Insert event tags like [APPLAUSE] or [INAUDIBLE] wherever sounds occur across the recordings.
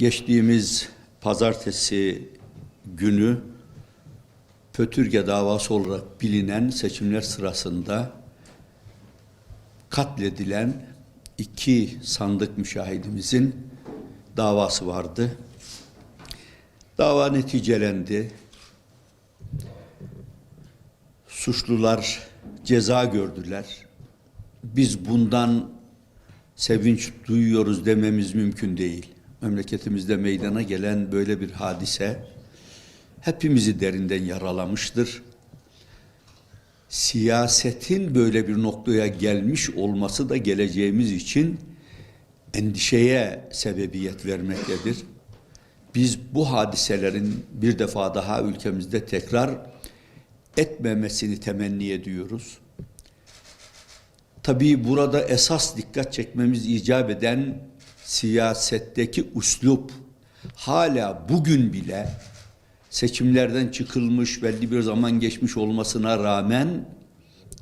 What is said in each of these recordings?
Geçtiğimiz pazartesi günü Pötürge davası olarak bilinen seçimler sırasında katledilen iki sandık müşahidimizin davası vardı. Dava neticelendi. Suçlular ceza gördüler. Biz bundan sevinç duyuyoruz dememiz mümkün değil. Memleketimizde meydana gelen böyle bir hadise hepimizi derinden yaralamıştır. Siyasetin böyle bir noktaya gelmiş olması da geleceğimiz için endişeye sebebiyet vermektedir. Biz bu hadiselerin bir defa daha ülkemizde tekrar etmemesini temenni ediyoruz. Tabii burada esas dikkat çekmemiz icap eden siyasetteki uslup hala bugün bile seçimlerden çıkılmış belli bir zaman geçmiş olmasına rağmen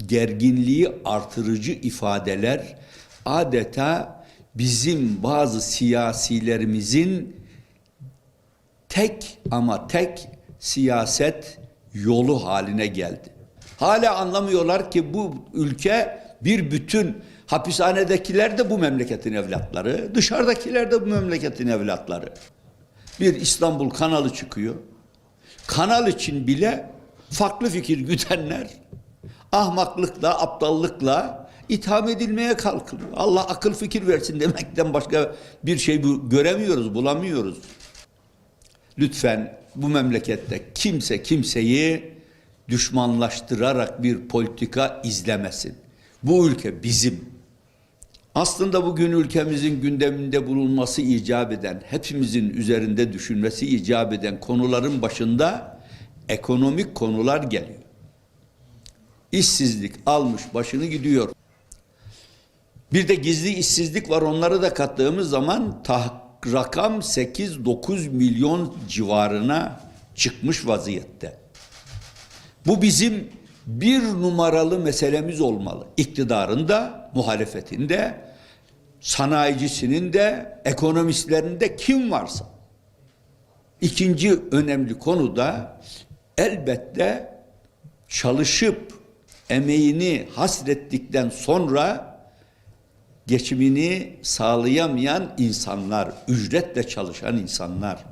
gerginliği artırıcı ifadeler adeta bizim bazı siyasilerimizin tek ama tek siyaset yolu haline geldi. Hala anlamıyorlar ki bu ülke bir bütün hapishanedekiler de bu memleketin evlatları, dışarıdakiler de bu memleketin evlatları. Bir İstanbul kanalı çıkıyor. Kanal için bile farklı fikir gütenler ahmaklıkla, aptallıkla itham edilmeye kalkılıyor. Allah akıl fikir versin demekten başka bir şey bu, göremiyoruz, bulamıyoruz. Lütfen bu memlekette kimse kimseyi düşmanlaştırarak bir politika izlemesin. Bu ülke bizim. Aslında bugün ülkemizin gündeminde bulunması icap eden, hepimizin üzerinde düşünmesi icap eden konuların başında ekonomik konular geliyor. İşsizlik almış başını gidiyor. Bir de gizli işsizlik var onları da kattığımız zaman tah rakam 8-9 milyon civarına çıkmış vaziyette. Bu bizim bir numaralı meselemiz olmalı. İktidarın da, muhalefetin de, sanayicisinin de, ekonomistlerin de kim varsa. İkinci önemli konu da elbette çalışıp emeğini hasrettikten sonra geçimini sağlayamayan insanlar, ücretle çalışan insanlar.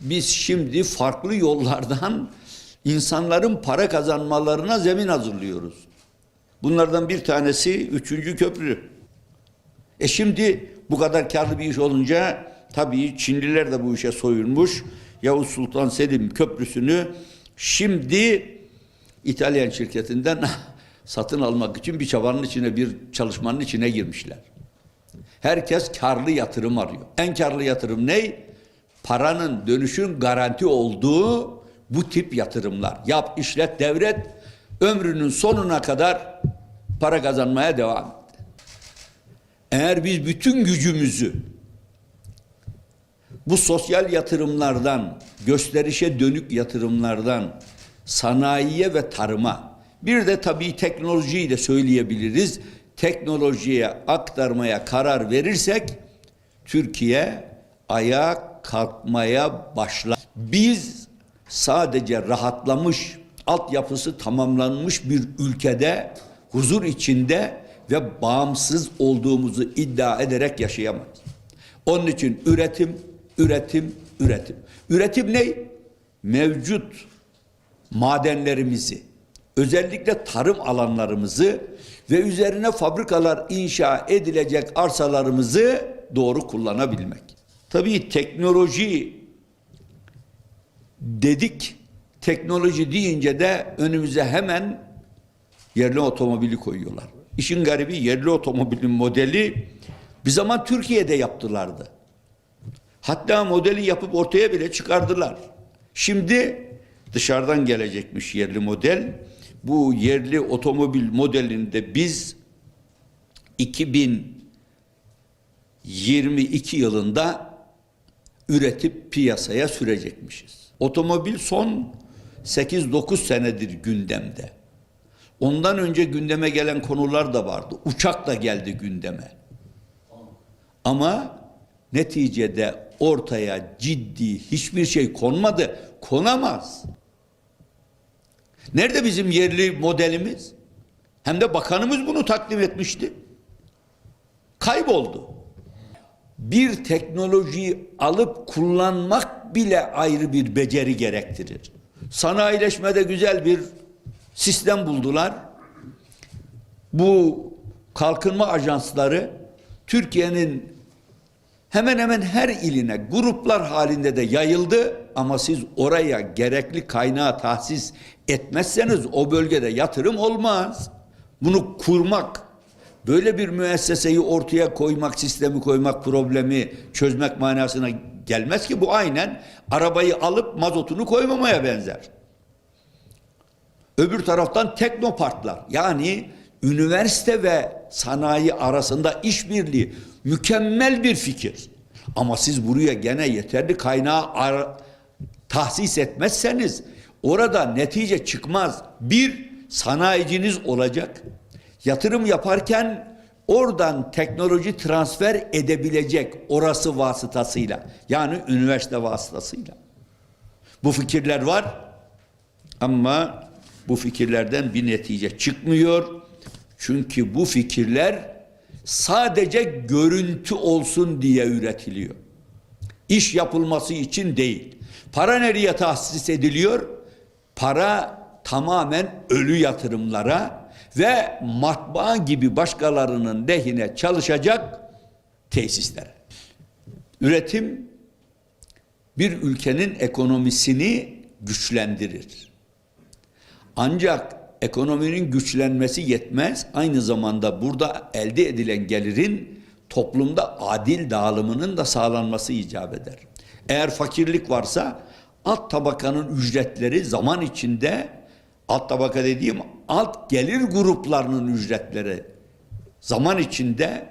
Biz şimdi farklı yollardan insanların para kazanmalarına zemin hazırlıyoruz. Bunlardan bir tanesi üçüncü köprü. E şimdi bu kadar karlı bir iş olunca tabii Çinliler de bu işe soyulmuş. Yavuz Sultan Selim Köprüsü'nü şimdi İtalyan şirketinden [LAUGHS] satın almak için bir çabanın içine, bir çalışmanın içine girmişler. Herkes karlı yatırım arıyor. En karlı yatırım ne? Paranın dönüşün garanti olduğu bu tip yatırımlar. Yap, işlet, devret ömrünün sonuna kadar para kazanmaya devam et. Eğer biz bütün gücümüzü bu sosyal yatırımlardan, gösterişe dönük yatırımlardan, sanayiye ve tarıma, bir de tabii teknolojiyi de söyleyebiliriz. Teknolojiye aktarmaya karar verirsek Türkiye ayağa kalkmaya başlar. Biz sadece rahatlamış, altyapısı tamamlanmış bir ülkede huzur içinde ve bağımsız olduğumuzu iddia ederek yaşayamayız. Onun için üretim, üretim, üretim. Üretim ne? Mevcut madenlerimizi, özellikle tarım alanlarımızı ve üzerine fabrikalar inşa edilecek arsalarımızı doğru kullanabilmek. Tabii teknoloji dedik. Teknoloji deyince de önümüze hemen yerli otomobili koyuyorlar. İşin garibi yerli otomobilin modeli bir zaman Türkiye'de yaptılardı. Hatta modeli yapıp ortaya bile çıkardılar. Şimdi dışarıdan gelecekmiş yerli model. Bu yerli otomobil modelinde biz 2022 yılında üretip piyasaya sürecekmişiz. Otomobil son 8-9 senedir gündemde. Ondan önce gündeme gelen konular da vardı. Uçak da geldi gündeme. Ama neticede ortaya ciddi hiçbir şey konmadı. Konamaz. Nerede bizim yerli modelimiz? Hem de bakanımız bunu takdim etmişti. Kayboldu. Bir teknolojiyi alıp kullanmak bile ayrı bir beceri gerektirir. Sanayileşmede güzel bir sistem buldular. Bu kalkınma ajansları Türkiye'nin hemen hemen her iline gruplar halinde de yayıldı ama siz oraya gerekli kaynağı tahsis etmezseniz o bölgede yatırım olmaz. Bunu kurmak, böyle bir müesseseyi ortaya koymak, sistemi koymak, problemi çözmek manasına gelmez ki bu aynen arabayı alıp mazotunu koymamaya benzer. Öbür taraftan teknoparklar yani üniversite ve sanayi arasında işbirliği mükemmel bir fikir. Ama siz buraya gene yeterli kaynağı tahsis etmezseniz orada netice çıkmaz. Bir sanayiciniz olacak. Yatırım yaparken oradan teknoloji transfer edebilecek orası vasıtasıyla yani üniversite vasıtasıyla. Bu fikirler var ama bu fikirlerden bir netice çıkmıyor. Çünkü bu fikirler sadece görüntü olsun diye üretiliyor. İş yapılması için değil. Para nereye tahsis ediliyor? Para tamamen ölü yatırımlara ve matbaa gibi başkalarının lehine çalışacak tesislere. Üretim bir ülkenin ekonomisini güçlendirir. Ancak ekonominin güçlenmesi yetmez. Aynı zamanda burada elde edilen gelirin toplumda adil dağılımının da sağlanması icap eder. Eğer fakirlik varsa alt tabakanın ücretleri zaman içinde alt tabaka dediğim alt gelir gruplarının ücretleri zaman içinde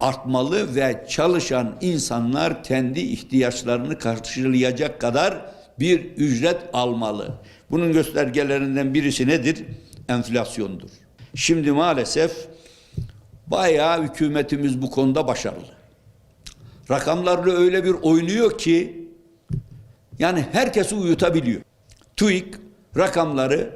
artmalı ve çalışan insanlar kendi ihtiyaçlarını karşılayacak kadar bir ücret almalı. Bunun göstergelerinden birisi nedir? Enflasyondur. Şimdi maalesef bayağı hükümetimiz bu konuda başarılı. Rakamlarla öyle bir oynuyor ki yani herkesi uyutabiliyor. TÜİK rakamları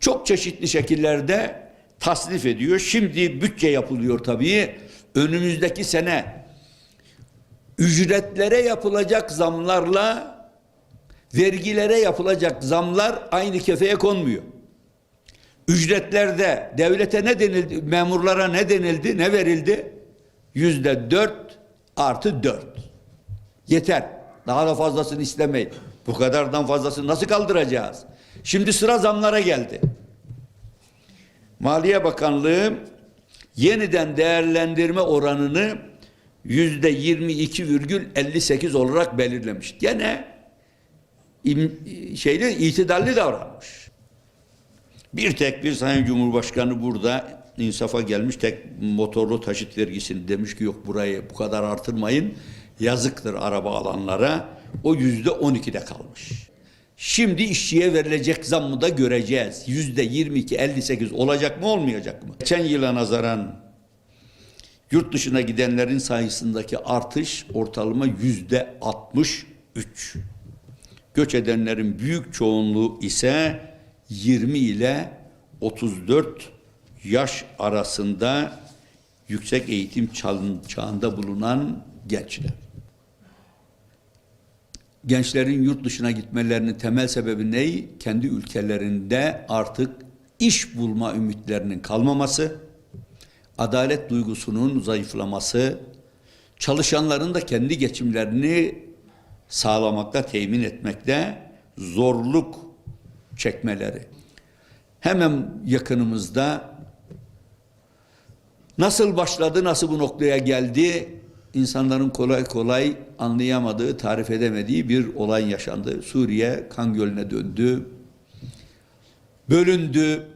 çok çeşitli şekillerde tasnif ediyor. Şimdi bütçe yapılıyor tabii. Önümüzdeki sene ücretlere yapılacak zamlarla vergilere yapılacak zamlar aynı kefeye konmuyor. Ücretlerde devlete ne denildi, memurlara ne denildi, ne verildi? Yüzde dört artı dört. Yeter. Daha da fazlasını istemeyin. Bu kadardan fazlasını nasıl kaldıracağız? Şimdi sıra zamlara geldi. Maliye Bakanlığı yeniden değerlendirme oranını yüzde 22,58 olarak belirlemiş. Gene şeyli itidalli davranmış. Bir tek bir Sayın Cumhurbaşkanı burada insafa gelmiş tek motorlu taşıt vergisini demiş ki yok burayı bu kadar artırmayın. Yazıktır araba alanlara. O yüzde 12'de kalmış. Şimdi işçiye verilecek zammı da göreceğiz. Yüzde 22, 58 olacak mı olmayacak mı? Geçen yıla nazaran yurt dışına gidenlerin sayısındaki artış ortalama yüzde 63. Göç edenlerin büyük çoğunluğu ise 20 ile 34 yaş arasında yüksek eğitim çağın- çağında bulunan gençler. Gençlerin yurt dışına gitmelerinin temel sebebi ne? Kendi ülkelerinde artık iş bulma ümitlerinin kalmaması, adalet duygusunun zayıflaması, çalışanların da kendi geçimlerini sağlamakta, temin etmekte zorluk çekmeleri. Hemen yakınımızda nasıl başladı, nasıl bu noktaya geldi insanların kolay kolay anlayamadığı, tarif edemediği bir olay yaşandı. Suriye kan gölüne döndü, bölündü.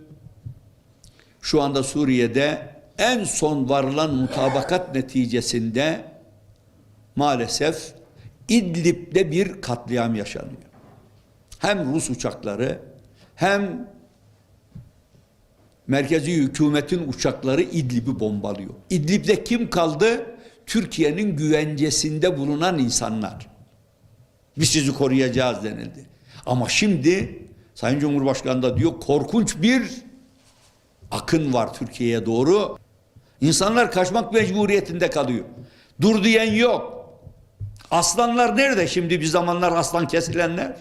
Şu anda Suriye'de en son varılan mutabakat neticesinde maalesef İdlib'de bir katliam yaşanıyor. Hem Rus uçakları hem merkezi hükümetin uçakları İdlib'i bombalıyor. İdlib'de kim kaldı? Türkiye'nin güvencesinde bulunan insanlar. Biz sizi koruyacağız denildi. Ama şimdi Sayın Cumhurbaşkanı da diyor korkunç bir akın var Türkiye'ye doğru. İnsanlar kaçmak mecburiyetinde kalıyor. Dur diyen yok. Aslanlar nerede şimdi bir zamanlar aslan kesilenler?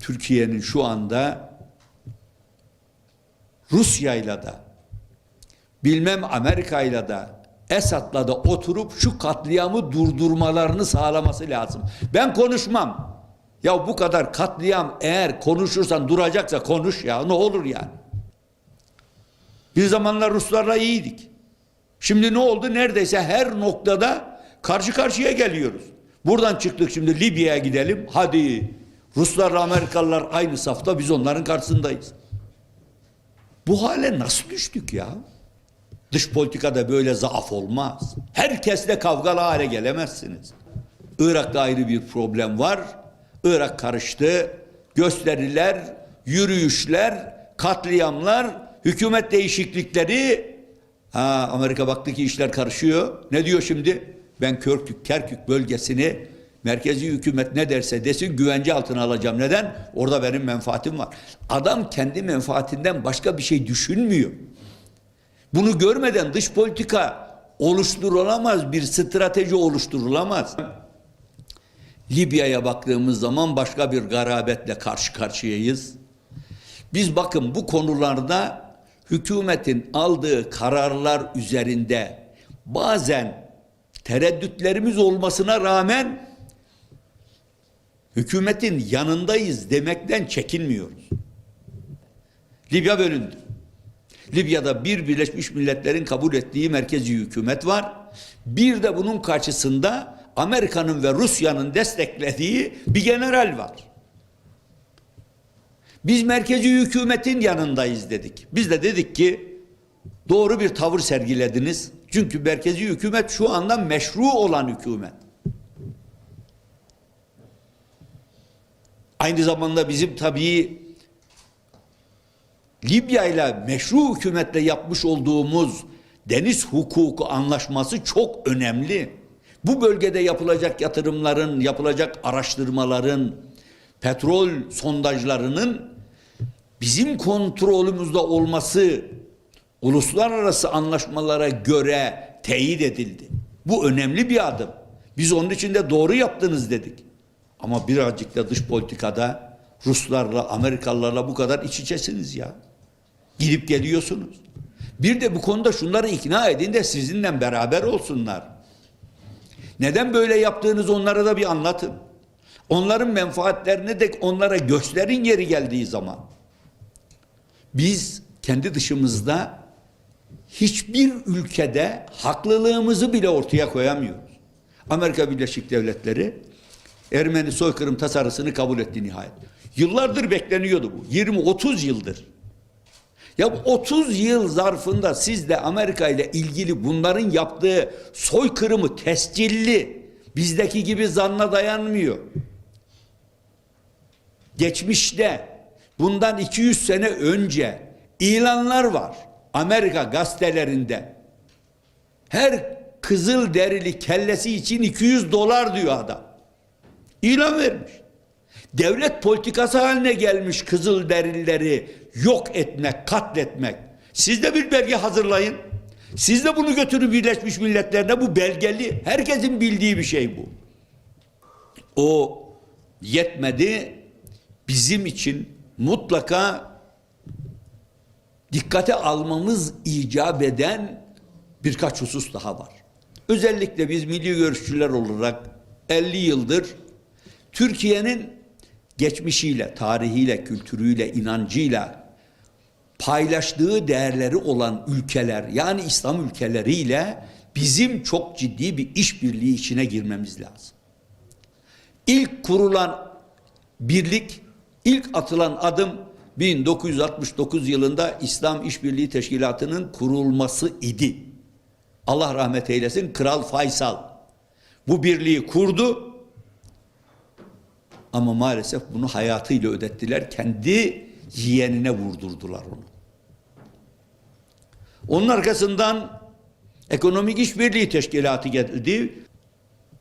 Türkiye'nin şu anda Rusya'yla da bilmem Amerika'yla da Esad'la da oturup şu katliamı durdurmalarını sağlaması lazım. Ben konuşmam. Ya bu kadar katliam eğer konuşursan duracaksa konuş ya ne olur yani. Bir zamanlar Ruslarla iyiydik. Şimdi ne oldu? Neredeyse her noktada karşı karşıya geliyoruz. Buradan çıktık şimdi Libya'ya gidelim. Hadi Ruslarla Amerikalılar aynı safta biz onların karşısındayız. Bu hale nasıl düştük ya? Dış politikada böyle zaaf olmaz. Herkesle kavgalı hale gelemezsiniz. Irak'ta ayrı bir problem var. Irak karıştı. Gösteriler, yürüyüşler, katliamlar, hükümet değişiklikleri. Ha, Amerika baktı ki işler karışıyor. Ne diyor şimdi? Ben Körkük, Kerkük bölgesini merkezi hükümet ne derse desin güvence altına alacağım. Neden? Orada benim menfaatim var. Adam kendi menfaatinden başka bir şey düşünmüyor. Bunu görmeden dış politika oluşturulamaz, bir strateji oluşturulamaz. Libya'ya baktığımız zaman başka bir garabetle karşı karşıyayız. Biz bakın bu konularda hükümetin aldığı kararlar üzerinde bazen tereddütlerimiz olmasına rağmen hükümetin yanındayız demekten çekinmiyoruz. Libya bölündü. Libya'da bir Birleşmiş Milletler'in kabul ettiği merkezi hükümet var. Bir de bunun karşısında Amerika'nın ve Rusya'nın desteklediği bir general var. Biz merkezi hükümetin yanındayız dedik. Biz de dedik ki doğru bir tavır sergilediniz. Çünkü merkezi hükümet şu anda meşru olan hükümet. Aynı zamanda bizim tabii Libya ile meşru hükümetle yapmış olduğumuz deniz hukuku anlaşması çok önemli. Bu bölgede yapılacak yatırımların, yapılacak araştırmaların, petrol sondajlarının bizim kontrolümüzde olması uluslararası anlaşmalara göre teyit edildi. Bu önemli bir adım. Biz onun için de doğru yaptınız dedik. Ama birazcık da dış politikada Ruslarla, Amerikalılarla bu kadar iç içesiniz ya. Gidip geliyorsunuz. Bir de bu konuda şunları ikna edin de sizinle beraber olsunlar. Neden böyle yaptığınız onlara da bir anlatın. Onların menfaatlerini de onlara gösterin yeri geldiği zaman. Biz kendi dışımızda hiçbir ülkede haklılığımızı bile ortaya koyamıyoruz. Amerika Birleşik Devletleri Ermeni soykırım tasarısını kabul etti nihayet. Yıllardır bekleniyordu bu. 20-30 yıldır. Ya bu 30 yıl zarfında siz de Amerika ile ilgili bunların yaptığı soykırımı tescilli bizdeki gibi zanna dayanmıyor. Geçmişte bundan 200 sene önce ilanlar var Amerika gazetelerinde. Her kızıl derili kellesi için 200 dolar diyor adam. İlan vermiş. Devlet politikası haline gelmiş kızıl derileri yok etmek, katletmek. Siz de bir belge hazırlayın. Siz de bunu götürün Birleşmiş Milletler'e bu belgeli. Herkesin bildiği bir şey bu. O yetmedi. Bizim için mutlaka dikkate almamız icap eden birkaç husus daha var. Özellikle biz milli görüşçüler olarak 50 yıldır Türkiye'nin geçmişiyle, tarihiyle, kültürüyle, inancıyla paylaştığı değerleri olan ülkeler yani İslam ülkeleriyle bizim çok ciddi bir işbirliği içine girmemiz lazım. İlk kurulan birlik, ilk atılan adım 1969 yılında İslam İşbirliği Teşkilatı'nın kurulması idi. Allah rahmet eylesin Kral Faysal bu birliği kurdu ama maalesef bunu hayatıyla ödettiler. Kendi yeğenine vurdurdular onu. Onun arkasından Ekonomik İşbirliği Teşkilatı geldi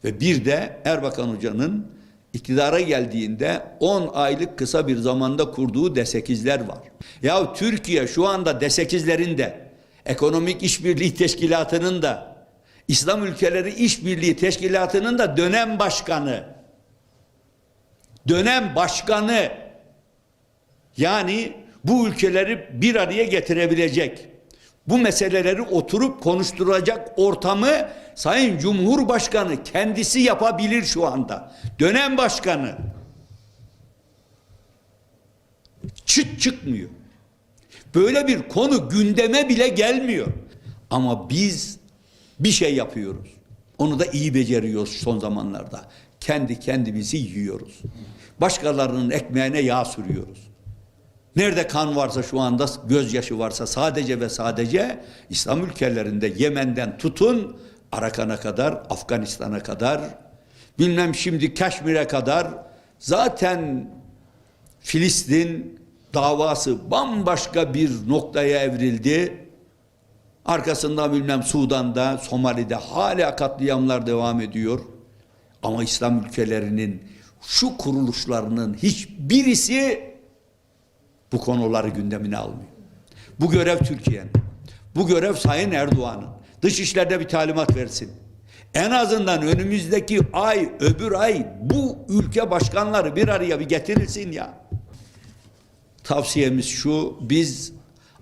ve bir de Erbakan Hoca'nın iktidara geldiğinde 10 aylık kısa bir zamanda kurduğu D8'ler var. Ya Türkiye şu anda D8'lerin de Ekonomik İşbirliği Teşkilatı'nın da İslam Ülkeleri İşbirliği Teşkilatı'nın da dönem başkanı dönem başkanı yani bu ülkeleri bir araya getirebilecek bu meseleleri oturup konuşturacak ortamı Sayın Cumhurbaşkanı kendisi yapabilir şu anda. Dönem başkanı. Çıt çıkmıyor. Böyle bir konu gündeme bile gelmiyor. Ama biz bir şey yapıyoruz. Onu da iyi beceriyoruz son zamanlarda. Kendi kendimizi yiyoruz. Başkalarının ekmeğine yağ sürüyoruz. Nerede kan varsa şu anda gözyaşı varsa sadece ve sadece İslam ülkelerinde Yemen'den tutun Arakan'a kadar, Afganistan'a kadar, bilmem şimdi Kaşmir'e kadar zaten Filistin davası bambaşka bir noktaya evrildi. Arkasından bilmem Sudan'da, Somali'de hala katliamlar devam ediyor. Ama İslam ülkelerinin şu kuruluşlarının hiçbirisi bu konuları gündemine almıyor. Bu görev Türkiye'nin. Bu görev Sayın Erdoğan'ın. Dışişler'de bir talimat versin. En azından önümüzdeki ay, öbür ay bu ülke başkanları bir araya bir getirilsin ya. Tavsiyemiz şu, biz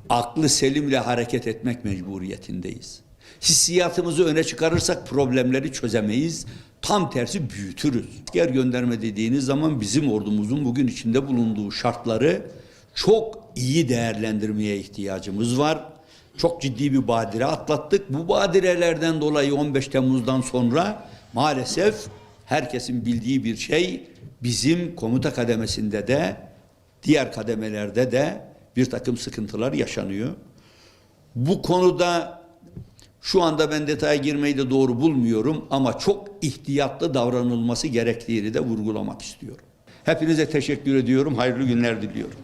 aklı selimle hareket etmek mecburiyetindeyiz. Hissiyatımızı öne çıkarırsak problemleri çözemeyiz. Tam tersi büyütürüz. Asker gönderme dediğiniz zaman bizim ordumuzun bugün içinde bulunduğu şartları çok iyi değerlendirmeye ihtiyacımız var. Çok ciddi bir badire atlattık. Bu badirelerden dolayı 15 Temmuz'dan sonra maalesef herkesin bildiği bir şey bizim komuta kademesinde de diğer kademelerde de bir takım sıkıntılar yaşanıyor. Bu konuda şu anda ben detaya girmeyi de doğru bulmuyorum ama çok ihtiyatlı davranılması gerektiğini de vurgulamak istiyorum. Hepinize teşekkür ediyorum. Hayırlı günler diliyorum.